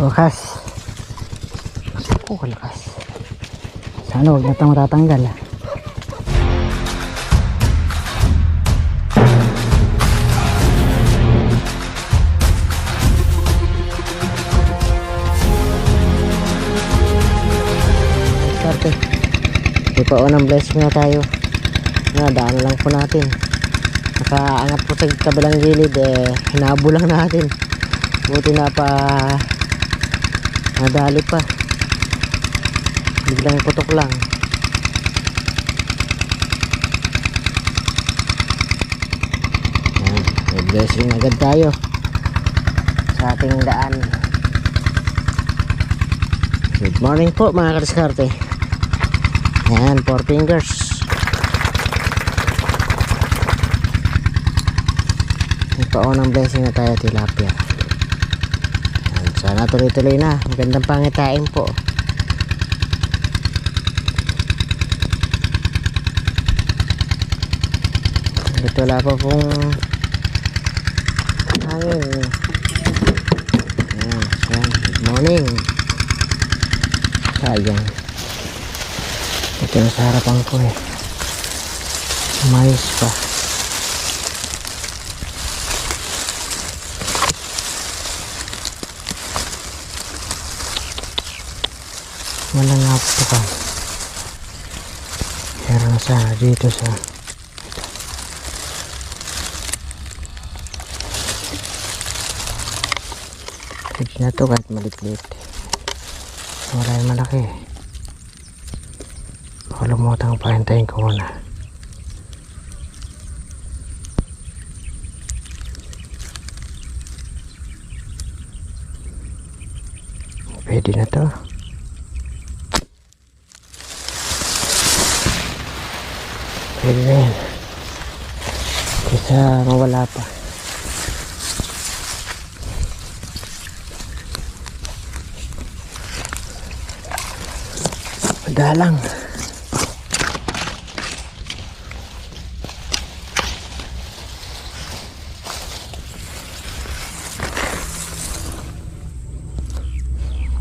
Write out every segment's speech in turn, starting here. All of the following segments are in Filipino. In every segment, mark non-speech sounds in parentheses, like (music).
Sa wakas. Oh, kalakas. Sana huwag na ito matatanggal. ah. Starte. May paunang blessing na tayo. Na, daan lang po natin. Nakaangat po sa kabilang gilid eh, hinabo lang natin. Buti na pa nadali pa. Biglang putok lang. May blessing agad tayo sa ating daan. Good morning po mga kadiskarte. Ayan, four fingers. May paunang blessing na tayo tilapia. Sana tuloy-tuloy na. Magandang pangitain po. Ito wala pa pong hangin. Good morning. Sayang. Ito na sa harapan ko eh. Mais pa. Wala nga po ka. Meron sa dito sa Pwede na to kahit malit-lit. Wala yung malaki. Baka lumutang pa hintayin ko muna. Pwede na to. Pwede na yan. Kesa mawala pa. Madalang.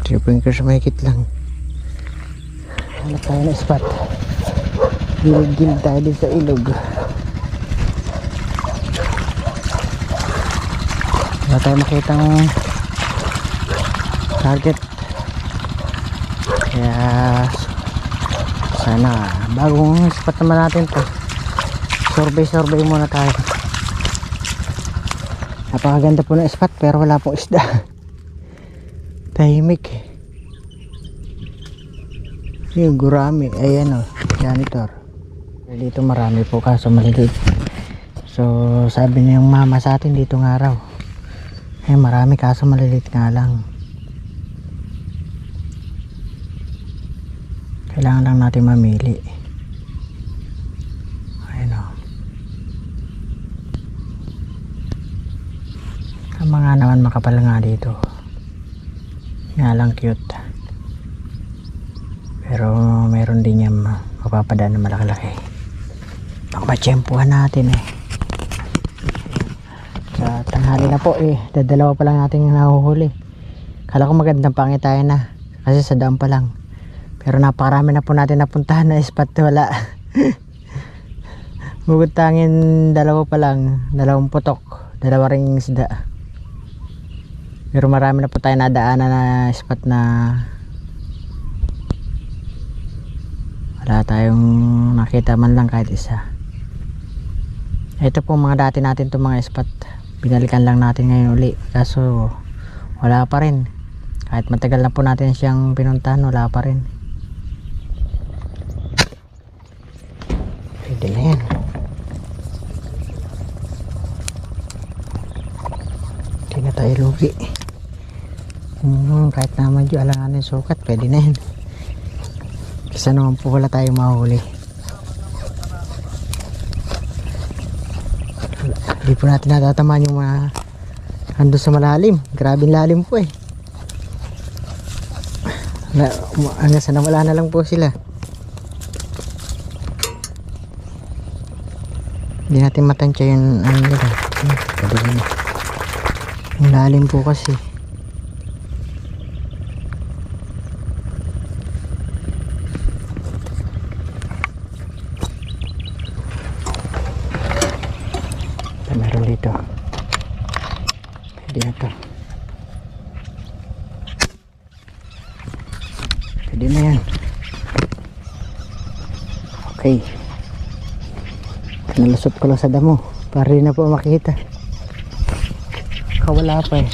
Tripping ka sa mahigit lang. Hanap tayo ng spot. Gilid-gilid tayo din sa ilog. Wala tayo makitang target. Kaya sana bagong spot naman natin to. Survey survey muna tayo. Napakaganda po ng spot pero wala pong isda. (laughs) Tahimik. Yung gurami, ayan o, janitor. Dito marami po kaso maliliit. So sabi niya yung mama sa atin dito nga raw. Eh marami kaso maliliit nga lang. Kailangan lang natin mamili. Ayun o. Ang mga naman makapal nga dito. Nga lang cute. Pero meron din yan ma- mapapadaan na malaki-laki. Baka matsyempuhan natin eh. Sa tanghali na po eh. Dadalawa pa lang natin nahuhuli. Kala ko magandang pangitayan na. Kasi sa daan pa lang. Pero napakarami na po natin napuntahan na spot wala. (laughs) Bukod tangin dalawa pa lang. Dalawang putok. Dalawa ring isda. Pero marami na po tayo nadaanan na spot na wala tayong nakita man lang kahit isa. Ito po mga dati natin itong mga spot. Binalikan lang natin ngayon uli. Kaso wala pa rin. Kahit matagal na po natin siyang pinuntahan, wala pa rin. Pwede na yan. Hindi na tayo lugi. Hmm, kahit na medyo alanganin sukat, pwede na yan. Kasi naman po wala tayong mahuli. Hindi po natin natatamaan yung mga ando sa malalim. Grabe lalim po eh. Na, hanggang sa nawala na lang po sila. Hindi natin matansya yung ano nila. Ang lalim po kasi. Ito meron dito. Pwede na to. Pwede na yan. Okay. Nalusot ko lang sa damo. Para rin na po makita. Kawala pa eh.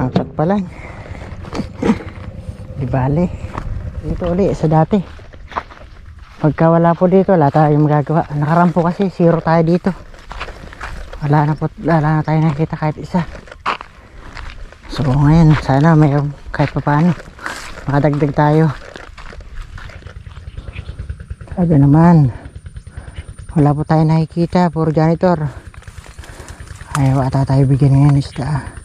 Apat pa lang. Di bale. Dito uli sa dati. Pagka wala po dito, wala tayong magagawa. Nakarampo kasi, zero tayo dito. Wala na po, wala na tayo nakita kahit isa. So ngayon, sana may kahit pa paano. Makadagdag tayo. Sabi naman, wala po tayo nakikita, puro janitor. Ayaw ata tayo bigyan ngayon isda.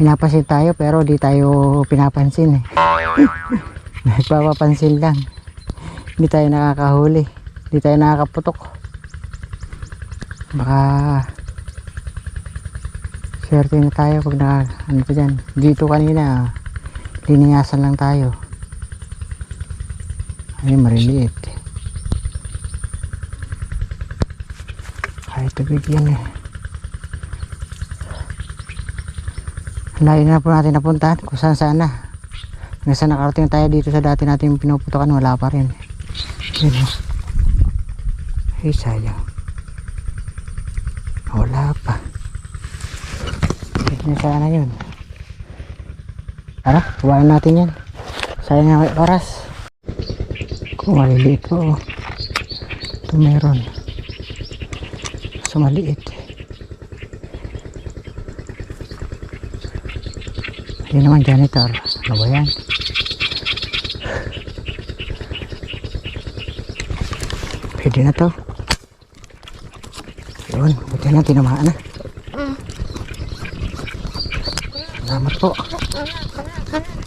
Pinapansin tayo pero di tayo pinapansin eh. (laughs) Nagpapapansin lang. Hindi tayo nakakahuli. Hindi tayo nakakaputok. Baka swerte na tayo pag naka, ano pa dyan. Dito kanina, liniyasan lang tayo. Ay, mariliit. Kahit tubig yan eh. Layo na po natin napuntahan kung saan saan na. Hanggang sa nakarating tayo dito sa dati natin pinuputokan, wala pa rin. Yun o. Ay, sayang. Wala pa. Yun sana yun. Tara, huwain natin yan. Sayang nga may oras. Kung maliliit po. oh. Ito meron. So maliit. Yun naman janitor. Ano ba yan? Pwede na to. Yun, buti na tinamaan na. Salamat po.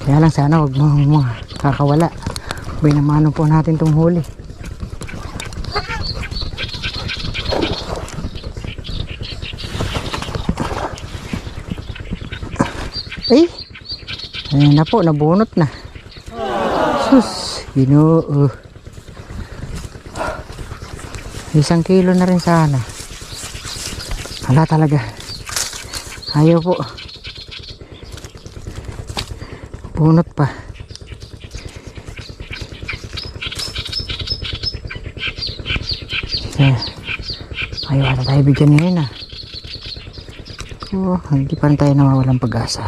Kaya lang sana huwag mo mga kakawala. Binamano po natin tong huli. Ay! Ayun na po, nabunot na. Sus, ginoo. Isang kilo na rin sana. Wala talaga. Ayaw po. Bunot pa. Eh, ayaw ata tayo bigyan ngayon ah. Oh, hindi pa rin tayo nawawalang pag-asa.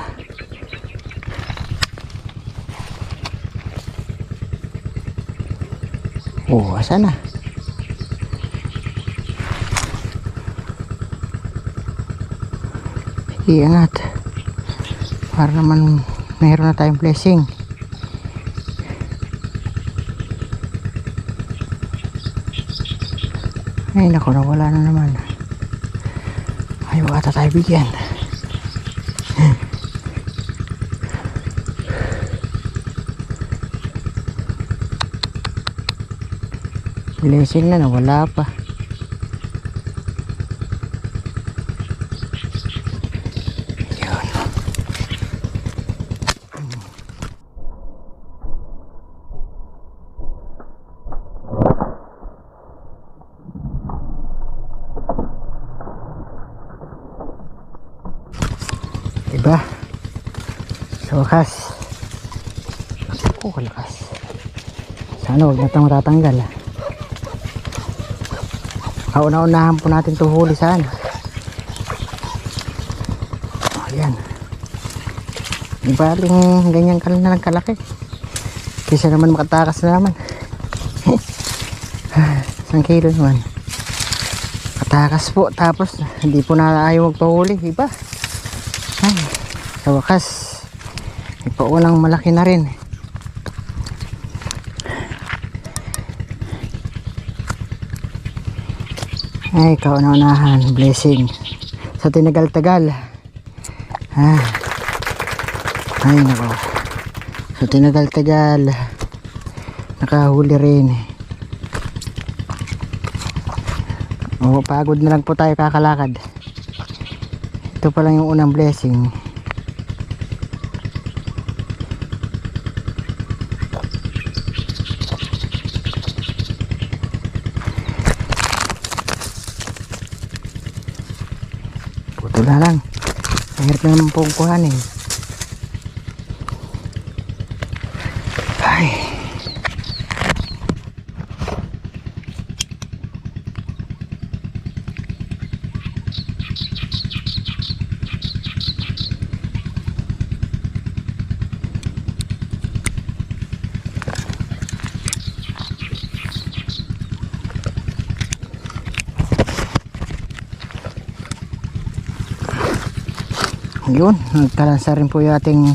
Oh, asa na? Iangat. Para naman mayroon na tayong blessing. Ay, naku, nawala na naman. Ayaw ata tayo bigyan. (laughs) Blessing na, nawala pa. Yun. Diba? Sa wakas. Oh, kalakas. Sana huwag na itong matatanggal. ah. Kauna-unahan po natin ito huli saan. Ayan. Baling ganyan ka na lang kalaki. Kaysa naman makatakas na naman. (laughs) Isang kilo naman. Katakas po. Tapos hindi po na ayaw magpahuli. Iba. Ay, sa wakas. May paunang malaki na rin. Ay, kauna-unahan. Blessing. Sa tinagal-tagal. Ah. Ay, nako. Sa tinagal-tagal. Nakahuli rin. Oo, pagod na lang po tayo kakalakad. Ito pa lang yung unang blessing. Na lang. Mahirap na naman pong kuhanin. Ay. Yun, nagkalansa rin po yung ating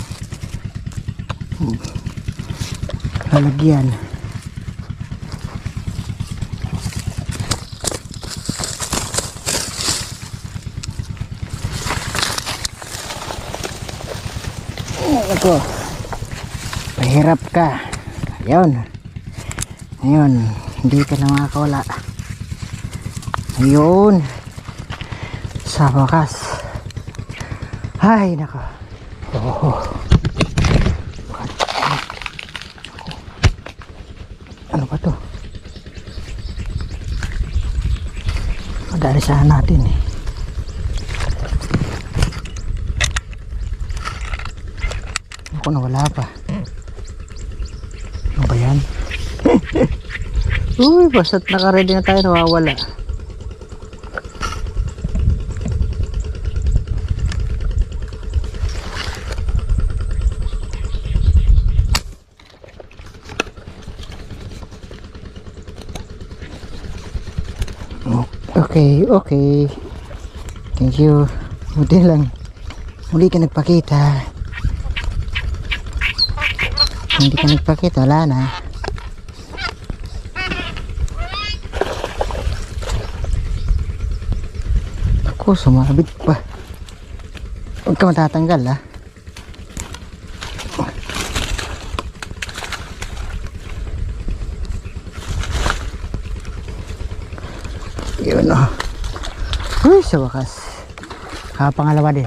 lalagyan. Ako. Pahirap ka. Ayun. Ayun. Hindi ka na makakawala. Ayun. Sa wakas. Ay, nako. Oh. Ano ba to? Madali sana natin eh. Ako nawala pa. Ano ba yan? (laughs) Uy, basta't nakaready na tayo, nawawala. Okay, okay. Thank you. Buti lang. Muli ka nagpakita. Hindi ka nagpakita, wala na. Ako, sumabit pa. Huwag ka matatanggal, ha? Yun, oh. Uy, sa wakas. Kapangalawa din.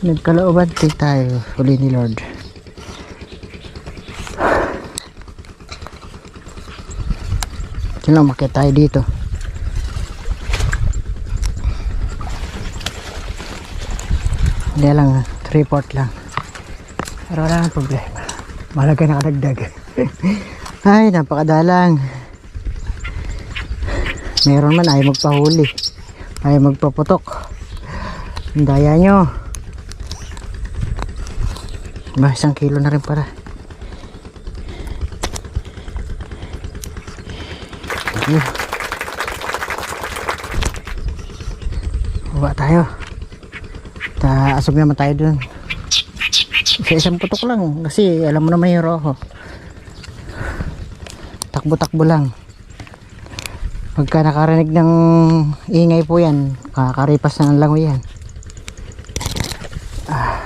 Nagkalooban din tayo. Huli ni Lord. Sino makita tayo dito? Hindi lang, 3 port lang. Pero wala nang problema. Malaga nakadagdag. (laughs) Ay, napakadalang. Meron man ayaw magpahuli. Ayaw magpaputok. Daya nyo. Ba, isang kilo na rin para. Baba tayo. Taasog naman tayo dun. Sa isang putok lang. Kasi alam mo naman yung roho. Takbo-takbo lang. Pagka nakarinig ng ingay po yan, kakaripas na ng langoy yan. Ah.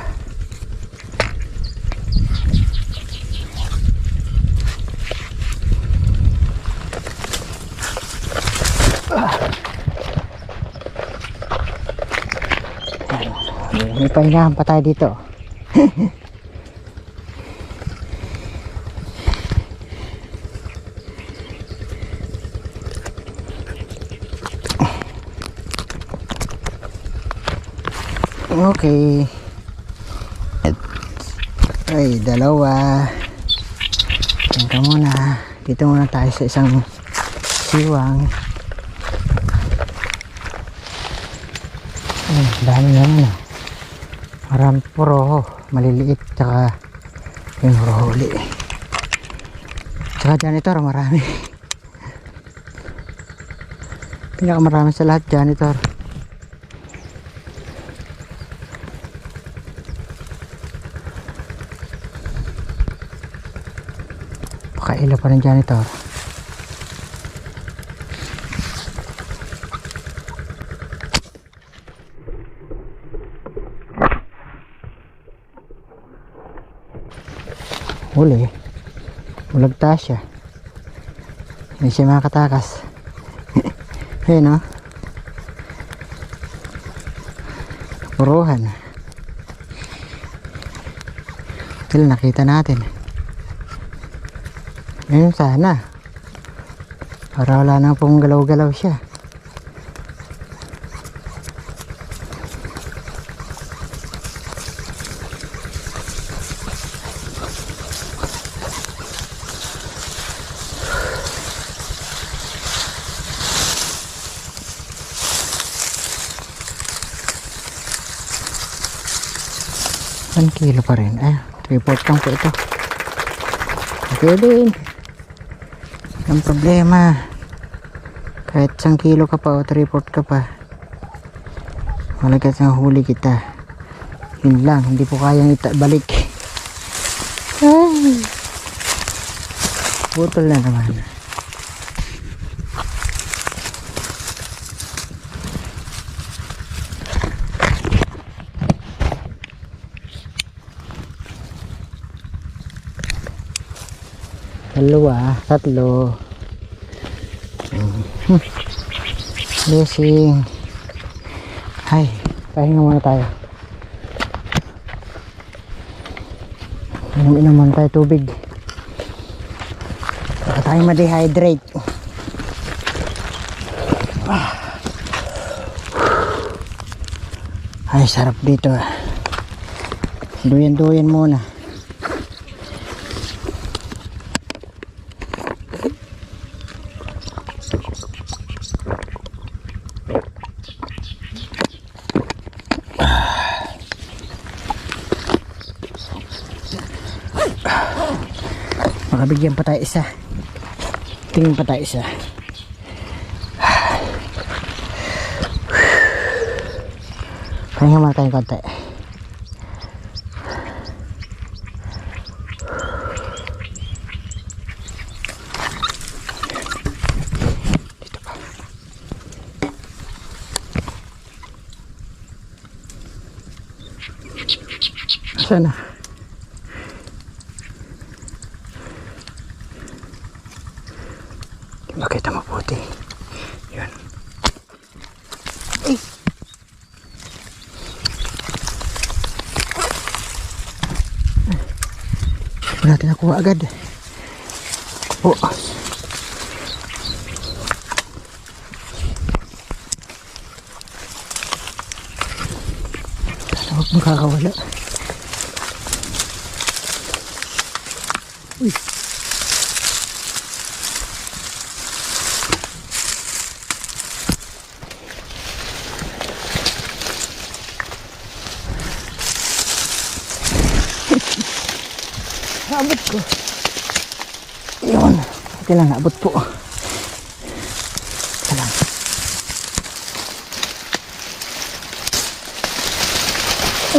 Yan. May pahingahan pa tayo dito. (laughs) Okay. Et- Ay, dalawa. Diyan ka muna. Dito muna tayo sa isang siwang. Ay, dami na ano. Marami po roho. Maliliit. Tsaka yung rohuli. Tsaka janitor, marami. (laughs) Pinakamarami sa lahat, janitor. napakaila pa ng janitor. Huli. Ulagta siya. Hindi siya makatakas (laughs) ayun o no? puruhan. Sila nakita natin ayun sana para wala na pong galaw-galaw siya One kilo pa rin. Eh, report lang po ito. Okay din. Ang problema. Kahit isang kilo ka pa o report ka pa. Malagat ng huli kita. Yun lang, hindi po kayang ita balik. Ay. Butol na naman. Dalawa, tatlo. Hmm. Blessing. Ay, pahinga muna tayo. Inom-inom muna tayo tubig. Baka tayo ma-dehydrate. Ay, sarap dito. ah. Duyan-duyan muna. Makabigyan pa tayo isa. Tingin pa tayo isa. Pahinga muna tayong konti. Sana. Nakuha agad. Oh. Sana huwag makakawala. Uy. Naabot ko. Yun. Ito lang, naabot po. Ito lang.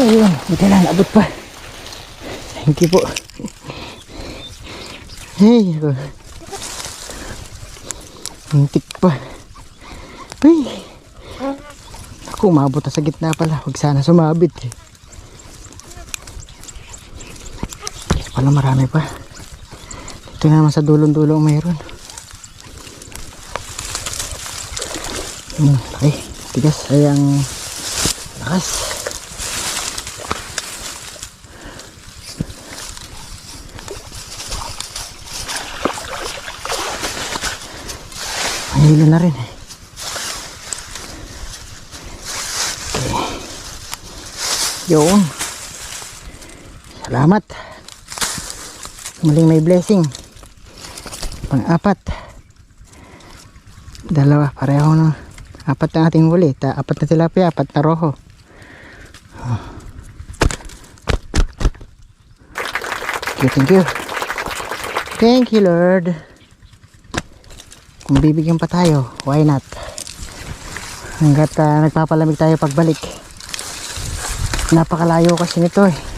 Ayun. Ito lang, naabot pa. Thank you po. Hey. Muntik pa. Uy. Ako, umabot na sa gitna pala. Huwag sana sumabit eh. Pala marami pa. Ito na naman sa dulong-dulo mayroon. Hmm, okay. Tigas ay ang lakas. Mahilo na rin eh. Okay. Yun. Salamat. Muling may blessing. Pang-apat. Dalawa, pareho na. Apat na ating huli. Ta apat na tilapia, apat na roho. Oh. Thank you, thank you. Thank you, Lord. Kung bibigyan pa tayo, why not? Hanggat ah, nagpapalamig tayo pagbalik. Napakalayo kasi nito eh.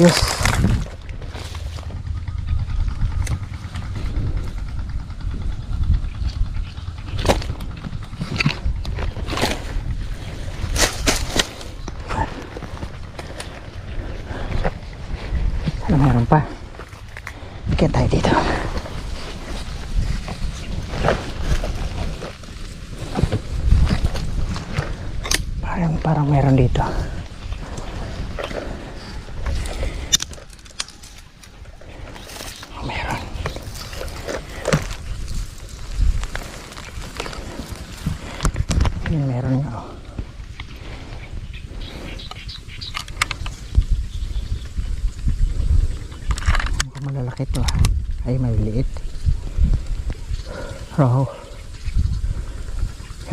Yes. Ano meron pa? Ikit tayo dito. Parang, parang meron dito.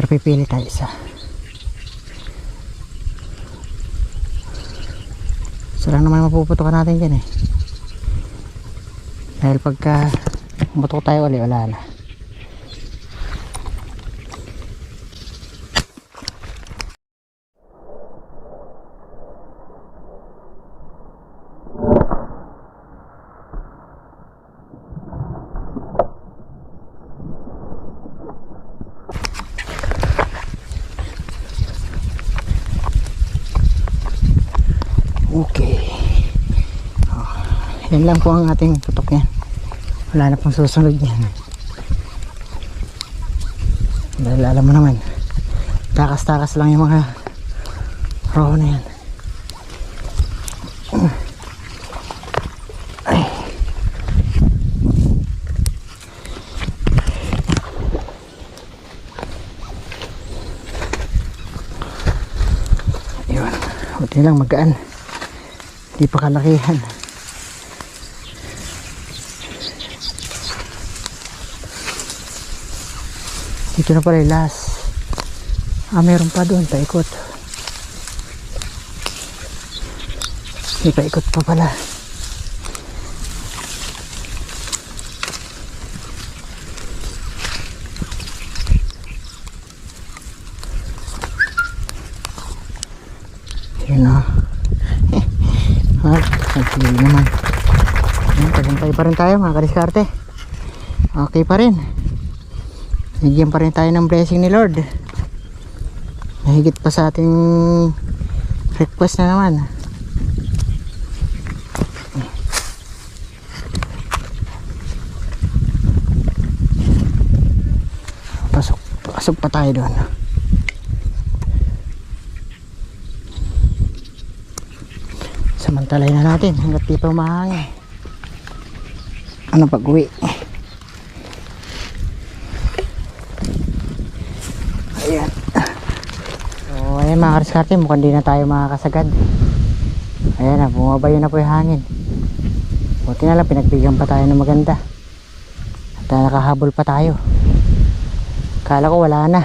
Pero pipili tayo isa. Isa lang naman mapuputukan natin dyan eh. Dahil pagka butok tayo uli, wala na. Yan lang po ang ating tutok yan. Wala na pong susunod yan. Dahil alam mo naman, takas-takas lang yung mga roho na yan. Ay. Yun. Buti lang magaan. Di pa kalakihan. Dito na pala yung last. Ah, meron pa doon. Paikot. May paikot pa pala. Yun o. Ah, (laughs) sige naman. Tagumpay pa rin tayo mga kadiskarte. Okay pa rin. Bigyan pa rin tayo ng blessing ni Lord. Mahigit pa sa ating request na naman. Pasok, pasok pa tayo doon. Samantalay na natin hanggat di pa umahangin. Ano pag uwi? Ayan. So, ayan mga kariskarte, mukhang di na tayo makakasagad. Ayan na, bumabayo na po yung hangin. Buti na lang, pinagbigyan pa tayo ng maganda. At ah, nakahabol pa tayo. Kala ko wala na.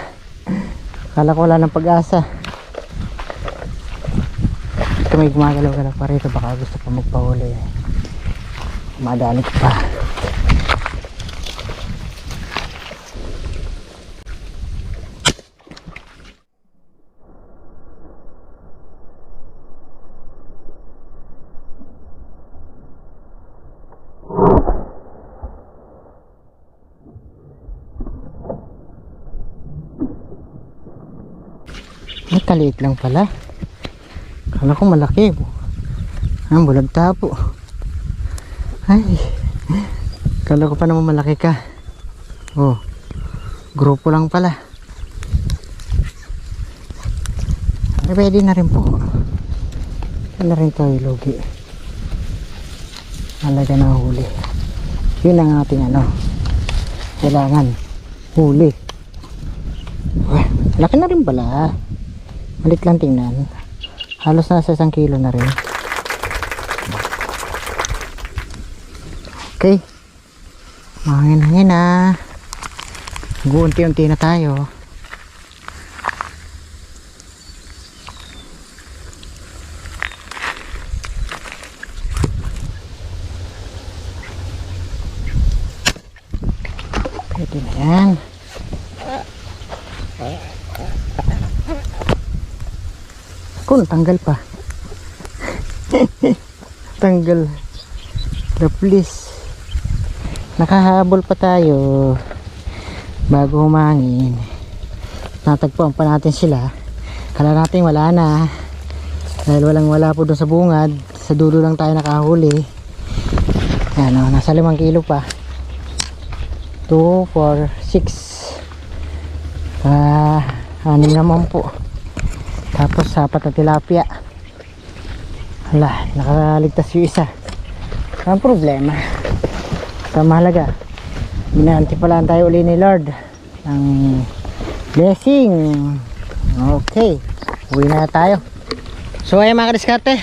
Kala ko wala ng pag-asa. Ito may gumagalaw-galaw pa rito, baka gusto pa magpahuli. Madali pa. Ay, kaliit lang pala. Kala ko malaki. Ang bulag tapo. Ay. Kala ko pa naman malaki ka. Oh. Grupo lang pala. Ay, pwede na rin po. Pwede na rin tayo logi. Malaga na huli. Yun ang ating ano. Kailangan. Huli. Uy, laki na rin pala. Malit lang tingnan. Halos nasa isang kilo na rin. Okay. Mahangin-hangin na. Guunti-unti na tayo. Pwede na yan. Kun, tanggal pa. (laughs) tanggal. The please. Nakahabol pa tayo. Bago humangin. Natagpuan pa natin sila. Kala natin wala na. Dahil walang wala po doon sa bungad. Sa dulo lang tayo nakahuli. Yan o, nasa 5 kilo pa. 2, 4, 6. Ah, anim naman po. Tapos sapat na tilapia. Hala, nakaligtas yung isa. Ang problema. Sa mahalaga. Minanti pa lang tayo uli ni Lord. Ng blessing. Okay. Uwi na tayo. So ayun mga kadiskarte.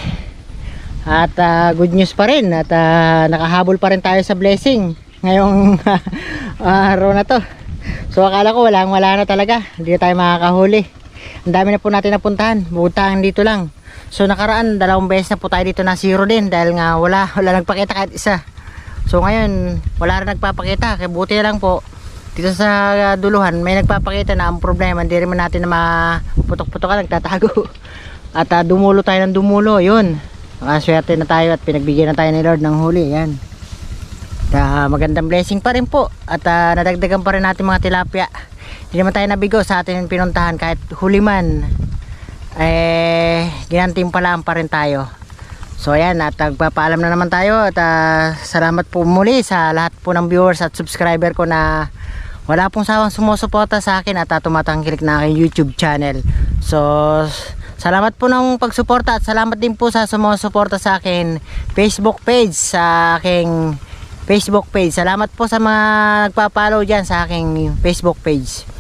At ah, good news pa rin. At ah, nakahabol pa rin tayo sa blessing. Ngayong (laughs) araw na to. So akala ko walang wala na talaga. Hindi na tayo makakahuli. Ang dami na po natin napuntahan. Butang dito lang. So nakaraan, dalawang beses na po tayo dito na zero din dahil nga wala, (laughs) wala nagpakita kahit isa. So ngayon, wala rin nagpapakita. Kaya buti na lang po, dito sa uh, duluhan, may nagpapakita na ang problema. Hindi rin natin na maputok-putokan, nagtatago. (laughs) At uh, dumulo tayo ng dumulo, yun. Nakaswerte na tayo at pinagbigyan na tayo ni Lord ng huli, yan. At, uh, magandang blessing pa rin po. At uh, nadagdagan pa rin natin mga tilapia. Hindi naman tayo nabigo sa atin pinuntahan kahit huli man. Eh ginantimpalaan pa rin tayo. So ayan at nagpapaalam na naman tayo at ah, salamat po muli sa lahat po ng viewers at subscriber ko na wala pong sawang sumusuporta sa akin at uh, tumatangkilik na aking youtube channel. So salamat po ng pagsuporta at salamat din po sa sumusuporta sa akin facebook page sa aking facebook page. Salamat po sa mga nagpa-follow dyan sa aking facebook page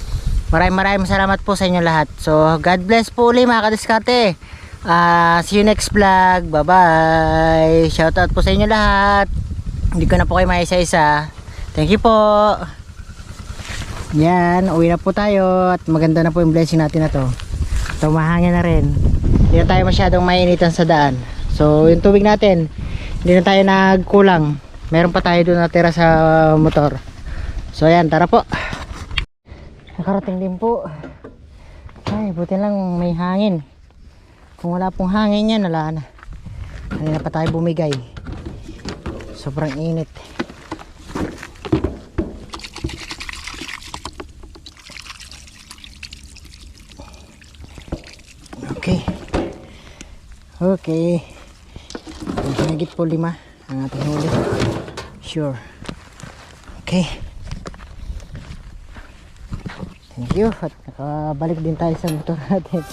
Maraming maraming salamat po sa inyo lahat. So, God bless po ulit mga kadiskarte. Ah, see you next vlog. Bye-bye. Shoutout po sa inyo lahat. Hindi ko na po kayo maisa-isa. Thank you po. Yan, uwi na po tayo at maganda na po yung blessing natin na to. So, mahangin na rin. Hindi na tayo masyadong mainitan sa daan. So, yung tubig natin, hindi na tayo nagkulang. Meron pa tayo doon natira sa motor. So, ayan, tara po nakarating din po. Ay buti lang may hangin. Kung wala pong hangin yan wala na. Kanina pa tayo bumigay. Sobrang init. Okay. Okay. Higit po lima ang ating huli. Sure. Okay Thank you. At nakabalik din tayo sa motor natin.